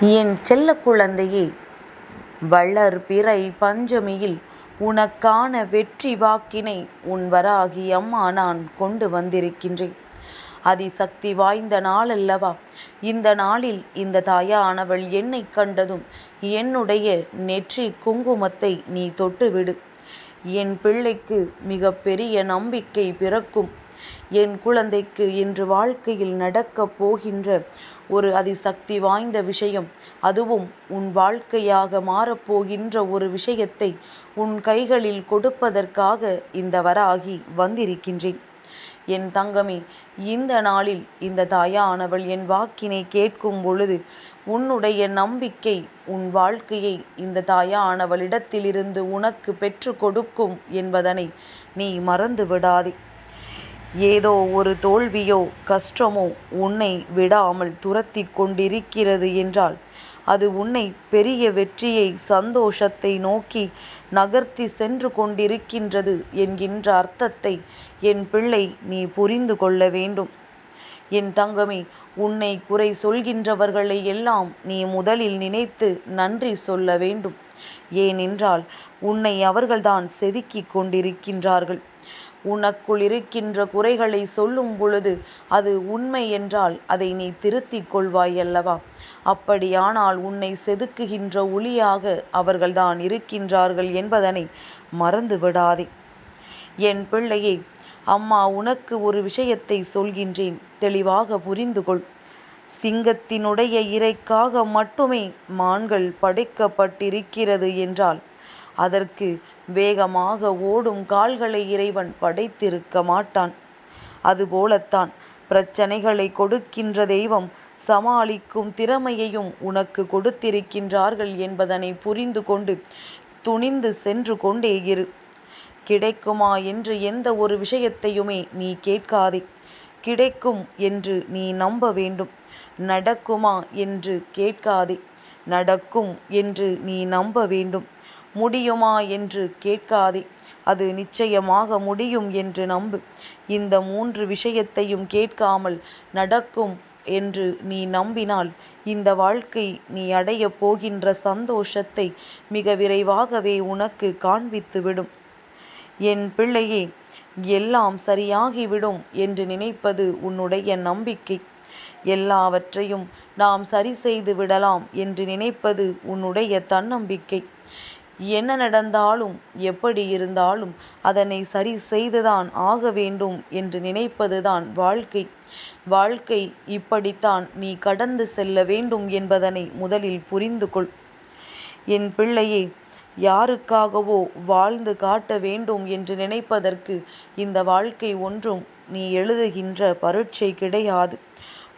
என் செல்ல குழந்தையே வளர்பிறை பஞ்சமியில் உனக்கான வெற்றி வாக்கினை உன் வராகி அம்மா நான் கொண்டு வந்திருக்கின்றேன். அதிசக்தி வாய்ந்த நாளல்லவா இந்த நாளில் இந்த தாயானவள் என்னை கண்டதும் என்னுடைய நெற்றி குங்குமத்தை நீ தொட்டுவிடு. என் பிள்ளைக்கு மிக பெரிய நம்பிக்கை பிறக்கும். என் குழந்தைக்கு இன்று வாழ்க்கையில் நடக்கப் போகின்ற ஒரு அதிசக்தி வாய்ந்த விஷயம். அதுவும் உன் வாழ்க்கையாக மாறப்போகின்ற ஒரு விஷயத்தை உன் கைகளில் கொடுப்பதற்காக இந்த வராகி வந்திருக்கின்றேன். என் தங்கமே இந்த நாளில் இந்த தாயானவள் என் வாக்கினை கேட்கும் பொழுது உன்னுடைய நம்பிக்கை உன் வாழ்க்கையை இந்த தாயானவளிடத்திலிருந்து உனக்கு பெற்று கொடுக்கும் என்பதனை நீ மறந்து விடாதே ஏதோ ஒரு தோல்வியோ கஷ்டமோ உன்னை விடாமல் துரத்தி கொண்டிருக்கிறது என்றால் அது உன்னை பெரிய வெற்றியை சந்தோஷத்தை நோக்கி நகர்த்தி சென்று கொண்டிருக்கின்றது என்கின்ற அர்த்தத்தை என் பிள்ளை நீ புரிந்து கொள்ள வேண்டும். என் தங்கமே உன்னை குறை சொல்கின்றவர்களை எல்லாம் நீ முதலில் நினைத்து நன்றி சொல்ல வேண்டும். ஏனென்றால் உன்னை அவர்கள்தான் செதுக்கிக் கொண்டிருக்கின்றார்கள். உனக்குள் இருக்கின்ற குறைகளை சொல்லும் பொழுது அது உண்மை என்றால் அதை நீ திருத்திக் கொள்வாய் அல்லவா? அப்படியானால் உன்னை செதுக்குகின்ற ஒளியாக அவர்கள்தான் இருக்கின்றார்கள் என்பதனை மறந்து விடாதே என் பிள்ளையே அம்மா உனக்கு ஒரு விஷயத்தை சொல்கின்றேன். தெளிவாக புரிந்து கொள் சிங்கத்தினுடைய இறைக்காக மட்டுமே மான்கள் படைக்கப்பட்டிருக்கிறது என்றால் அதற்கு வேகமாக ஓடும் கால்களை இறைவன் படைத்திருக்க மாட்டான். அதுபோலத்தான் பிரச்சனைகளை கொடுக்கின்ற தெய்வம் சமாளிக்கும் திறமையையும் உனக்கு கொடுத்திருக்கின்றார்கள் என்பதனை புரிந்து கொண்டு துணிந்து சென்று கொண்டே இரு. கிடைக்குமா என்று எந்த ஒரு விஷயத்தையுமே நீ கேட்காதே. கிடைக்கும் என்று நீ நம்ப வேண்டும். நடக்குமா என்று கேட்காதே. நடக்கும் என்று நீ நம்ப வேண்டும். முடியுமா என்று கேட்காதே. அது நிச்சயமாக முடியும் என்று நம்பு. இந்த மூன்று விஷயத்தையும் கேட்காமல் நடக்கும் என்று நீ நம்பினால் இந்த வாழ்க்கை நீ அடையப் போகின்ற சந்தோஷத்தை மிக விரைவாகவே உனக்கு காண்பித்துவிடும். என் பிள்ளையே எல்லாம் சரியாகிவிடும் என்று நினைப்பது உன்னுடைய நம்பிக்கை. எல்லாவற்றையும் நாம் சரி செய்து விடலாம் என்று நினைப்பது உன்னுடைய தன்னம்பிக்கை. என்ன நடந்தாலும் எப்படி இருந்தாலும் அதனை சரி செய்துதான் ஆக வேண்டும் என்று நினைப்பதுதான் வாழ்க்கை. வாழ்க்கை இப்படித்தான் நீ கடந்து செல்ல வேண்டும் என்பதனை முதலில் புரிந்து கொள். என் பிள்ளையே யாருக்காகவோ வாழ்ந்து காட்ட வேண்டும் என்று நினைப்பதற்கு இந்த வாழ்க்கை ஒன்றும் நீ எழுதுகின்ற பரீட்சை கிடையாது.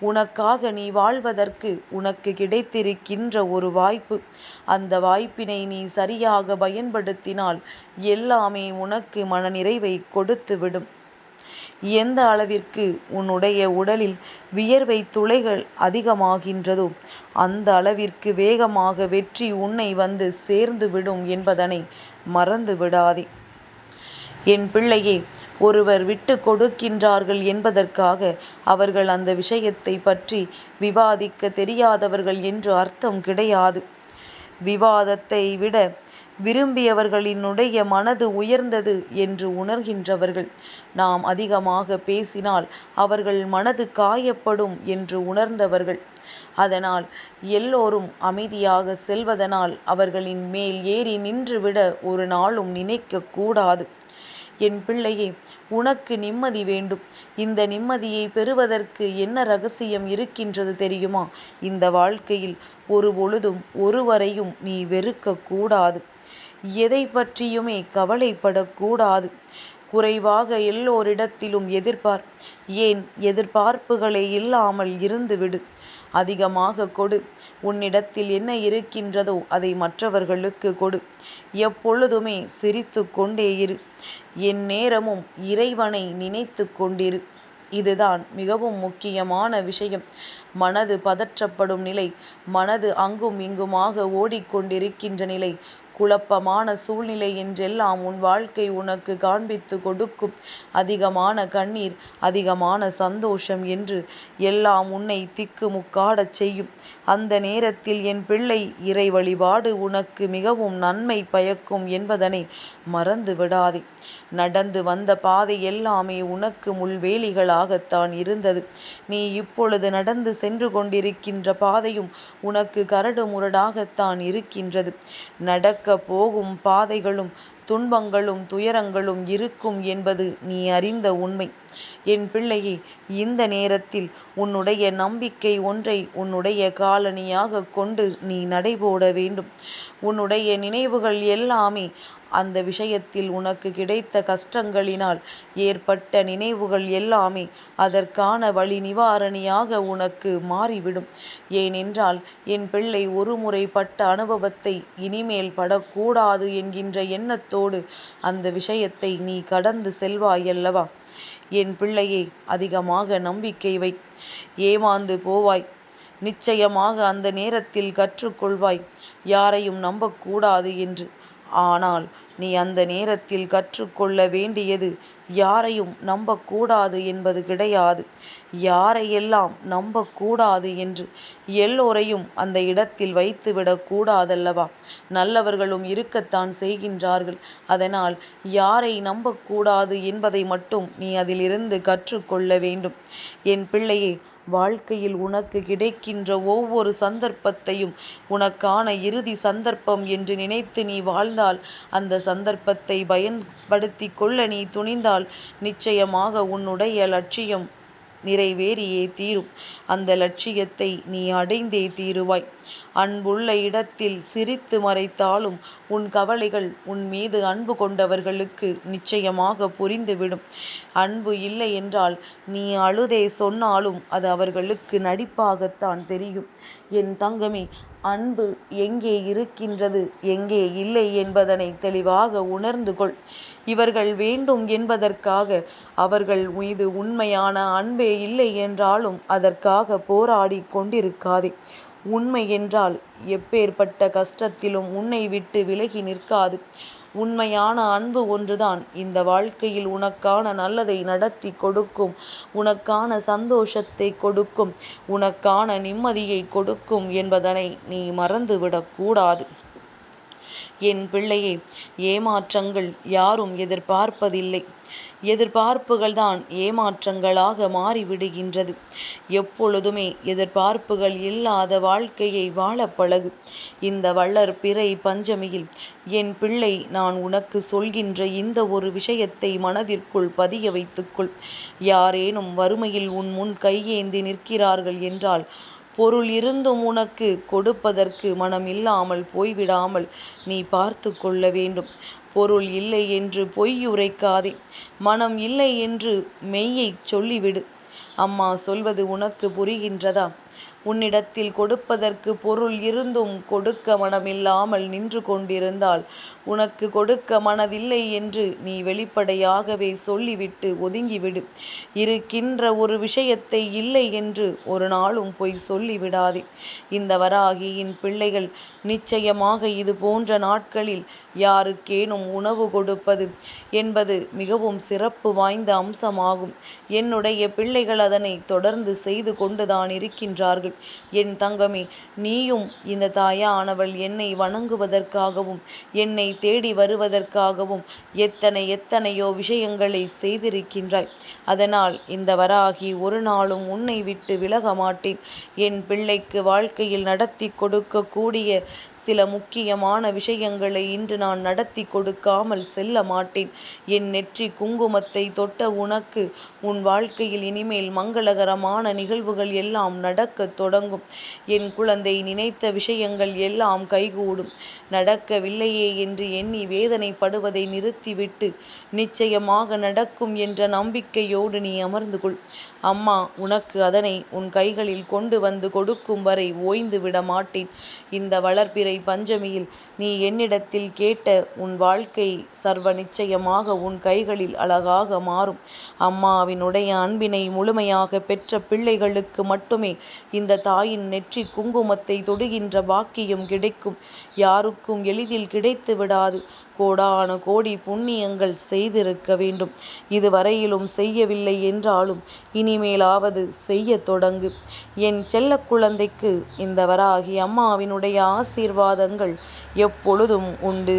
உனக்காக நீ வாழ்வதற்கு உனக்கு கிடைத்திருக்கின்ற ஒரு வாய்ப்பு. அந்த வாய்ப்பினை நீ சரியாக பயன்படுத்தினால் எல்லாமே உனக்கு மனநிறைவை கொடுத்துவிடும். எந்த அளவிற்கு உன்னுடைய உடலில் வியர்வை துளைகள் அதிகமாகின்றதோ அந்த அளவிற்கு வேகமாக வெற்றி உன்னை வந்து சேர்ந்து விடும் என்பதனை மறந்து விடாதே என் பிள்ளையே ஒருவர் விட்டு கொடுக்கின்றார்கள் என்பதற்காக அவர்கள் அந்த விஷயத்தை பற்றி விவாதிக்க தெரியாதவர்கள் என்று அர்த்தம் கிடையாது. விவாதத்தை விட விரும்பியவர்களினுடைய மனது உயர்ந்தது என்று உணர்கின்றவர்கள். நாம் அதிகமாக பேசினால் அவர்கள் மனது காயப்படும் என்று உணர்ந்தவர்கள். அதனால் எல்லோரும் அமைதியாக செல்வதனால் அவர்களின் மேல் ஏறி நின்றுவிட ஒரு நாளும் நினைக்கக்கூடாது என் பிள்ளையே உனக்கு நிம்மதி வேண்டும். இந்த நிம்மதியை பெறுவதற்கு என்ன ரகசியம் இருக்கின்றது தெரியுமா? இந்த வாழ்க்கையில் ஒரு பொழுதும் ஒருவரையும் நீ வெறுக்கக்கூடாது எதை பற்றியுமே கவலைப்படக்கூடாது குறைவாக எல்லோரிடத்திலும் எதிர்பார். ஏன்? எதிர்பார்ப்புகளே இல்லாமல் இருந்துவிடு. அதிகமாக கொடு. உன்னிடத்தில் என்ன இருக்கின்றதோ அதை மற்றவர்களுக்கு கொடு. எப்பொழுதுமே சிரித்து கொண்டே இரு. என் நேரமும் இறைவனை நினைத்து கொண்டிரு. இதுதான் மிகவும் முக்கியமான விஷயம். மனது பதற்றப்படும் நிலை. மனது அங்கும் இங்குமாக ஓடிக்கொண்டிருக்கின்ற நிலை. குழப்பமான சூழ்நிலை என்றெல்லாம் உன் வாழ்க்கை உனக்கு காண்பித்து கொடுக்கும். அதிகமான கண்ணீர் அதிகமான சந்தோஷம் என்று எல்லாம் உன்னை திக்கு முக்காடச் செய்யும். அந்த நேரத்தில் என் பிள்ளை இறை வழிபாடு உனக்கு மிகவும் நன்மை பயக்கும் என்பதனை மறந்து விடாதே. நடந்து வந்த பாதை எல்லாமே உனக்கு முள்வேலிகளாகத்தான் இருந்தது. நீ இப்பொழுது நடந்து சென்று கொண்டிருக்கின்ற பாதையும் உனக்கு கரடு முரடாகத்தான் இருக்கின்றது. நடக்க போகும் பாதைகளும் துன்பங்களும் துயரங்களும் இருக்கும் என்பது நீ அறிந்த உண்மை. என் பிள்ளையே இந்த நேரத்தில் உன்னுடைய நம்பிக்கை ஒன்றை உன்னுடைய காலணியாக கொண்டு நீ நடைபோட வேண்டும். உன்னுடைய நினைவுகள் எல்லாமே அந்த விஷயத்தில் உனக்கு கிடைத்த கஷ்டங்களினால் ஏற்பட்ட நினைவுகள் எல்லாமே அதற்கான வழி நிவாரணியாக உனக்கு மாறிவிடும். ஏனென்றால் என் பிள்ளை ஒரு முறை பட்ட அனுபவத்தை இனிமேல் படக்கூடாது என்கின்ற எண்ணத்தோடு அந்த விஷயத்தை நீ கடந்து செல்வாயல்லவா? என் பிள்ளையை அதிகமாக நம்பிக்கை வை. ஏமாந்து போவாய். நிச்சயமாக அந்த நேரத்தில் கற்றுக்கொள்வாய். யாரையும் நம்பக்கூடாது என்று. ஆனால் நீ அந்த நேரத்தில் கற்றுக்கொள்ள வேண்டியது யாரையும் நம்பக்கூடாது என்பது கிடையாது. யாரையெல்லாம் நம்பக்கூடாது என்று எல்லோரையும் அந்த இடத்தில் வைத்துவிடக் கூடாதல்லவா? நல்லவர்களும் இருக்கத்தான் செய்கின்றார்கள். அதனால் யாரை நம்பக்கூடாது என்பதை மட்டும் நீ அதிலிருந்து கற்றுக்கொள்ள வேண்டும். என் பிள்ளையே வாழ்க்கையில் உனக்கு கிடைக்கின்ற ஒவ்வொரு சந்தர்ப்பத்தையும் உனக்கான இறுதி சந்தர்ப்பம் என்று நினைத்து நீ வாழ்ந்தால் அந்த சந்தர்ப்பத்தை பயன்படுத்தி கொள்ள நீ துணிந்தால் நிச்சயமாக உன்னுடைய லட்சியம் நிறைவேறியே தீரும். அந்த லட்சியத்தை நீ அடைந்தே தீருவாய். அன்புள்ள இடத்தில் சிரித்து மறைத்தாலும் உன் கவலைகள் உன் மீது அன்பு கொண்டவர்களுக்கு நிச்சயமாக புரிந்துவிடும். அன்பு இல்லை என்றால் நீ அழுதே சொன்னாலும் அது அவர்களுக்கு நடிப்பாகத்தான் தெரியும். என் தங்கமே அன்பு எங்கே இருக்கின்றது எங்கே இல்லை என்பதனை தெளிவாக உணர்ந்து கொள். இவர்கள் வேண்டும் என்பதற்காக அவர்கள் மீது உண்மையான அன்பே இல்லை என்றாலும் அதற்காக போராடி கொண்டிருக்காதே. உண்மை என்றால் எப்பேற்பட்ட கஷ்டத்திலும் உன்னை விட்டு விலகி நிற்காது. உண்மையான அன்பு ஒன்றுதான். இந்த வாழ்க்கையில் உனக்கான நல்லதை நடத்தி கொடுக்கும் உனக்கான சந்தோஷத்தை கொடுக்கும் உனக்கான நிம்மதியை கொடுக்கும் என்பதனை நீ மறந்துவிடக்கூடாது என் பிள்ளையே ஏமாற்றங்கள் யாரும் எதிர்பார்ப்பதில்லை. எதிர்பார்ப்புகள் தான் ஏமாற்றங்களாக மாறிவிடுகின்றது. எப்பொழுதுமே எதிர்பார்ப்புகள் இல்லாத வாழ்க்கையை வாழ பழகு. இந்த வள்ளர் பிறை பஞ்சமியில் என் பிள்ளை நான் உனக்கு சொல்கின்ற இந்த ஒரு விஷயத்தை மனதிற்குள் பதிய வைத்துக்கொள். யாரேனும் வறுமையில் உன் முன் கையேந்தி நிற்கிறார்கள் என்றால் பொருள் இருந்தும் உனக்கு கொடுப்பதற்கு மனம் இல்லாமல் போய்விடாமல் நீ பார்த்து கொள்ள வேண்டும். பொருள் இல்லை என்று பொய்யுரைக்காதே மனம் இல்லை என்று மெய்யை சொல்லிவிடு. அம்மா சொல்வது உனக்கு புரிகின்றதா? உன்னிடத்தில் கொடுப்பதற்கு பொருள் இருந்தும் கொடுக்க மனமில்லாமல் நின்று கொண்டிருந்தால் உனக்கு கொடுக்க மனதில்லை என்று நீ வெளிப்படையாகவே சொல்லிவிட்டு ஒதுங்கிவிடு. இருக்கின்ற ஒரு விஷயத்தை இல்லை என்று ஒரு நாளும் போய் சொல்லிவிடாதே. இந்த வராகியின் பிள்ளைகள் நிச்சயமாக இது போன்ற நாட்களில் யாருக்கேனும் உணவு கொடுப்பது என்பது மிகவும் சிறப்பு வாய்ந்த அம்சமாகும். என்னுடைய பிள்ளைகள் அதனை தொடர்ந்து செய்து கொண்டுதான் இருக்கின்றார்கள். என் தங்கமே நீயும் இந்த தாயானவள் என்னை வணங்குவதற்காகவும் என்னை தேடி வருவதற்காகவும் எத்தனை எத்தனையோ விஷயங்களை செய்திருக்கின்றாய். அதனால் இந்த வராகி ஒரு நாளும் உன்னை விட்டு விலக மாட்டேன் என் பிள்ளைக்கு வாழ்க்கையில் நடத்தி கொடுக்கக்கூடிய சில முக்கியமான விஷயங்களை இன்று நான் நடத்தி கொடுக்காமல் செல்ல மாட்டேன். என் நெற்றி குங்குமத்தை தொட்ட உனக்கு உன் வாழ்க்கையில் இனிமேல் மங்களகரமான நிகழ்வுகள் எல்லாம் நடக்கத் தொடங்கும். என் குழந்தை நினைத்த விஷயங்கள் எல்லாம் கைகூடும். நடக்கவில்லையே என்று எண்ணி வேதனைப்படுவதை நிறுத்திவிட்டு நிச்சயமாக நடக்கும் என்ற நம்பிக்கையோடு நீ அமர்ந்து கொள். அம்மா உனக்கு அதனை உன் கைகளில் கொண்டு வந்து கொடுக்கும் வரை ஓய்ந்து விட மாட்டேன். இந்த வளர்ப்பிறை பஞ்சமியில் நீ என்னிடத்தில் கேட்ட உன் வாழ்க்கை சர்வ நிச்சயமாக உன் கைகளில் அழகாக மாறும். அம்மாவினுடைய அன்பினை முழுமையாக பெற்ற பிள்ளைகளுக்கு மட்டுமே இந்த தாயின் நெற்றி குங்குமத்தை தொடுகின்ற பாக்கியம் கிடைக்கும். யாருக்கும் எளிதில் கிடைத்து விடாது. கோடான கோடி புண்ணியங்கள் செய்திருக்க வேண்டும். இதுவரையிலும் செய்யவில்லை என்றாலும் இனிமேலாவது செய்யத் தொடங்கு. என் செல்லக் குழந்தைக்கு இந்த வராகி அம்மாவினுடைய ஆசீர்வாதங்கள் எப்பொழுதும் உண்டு.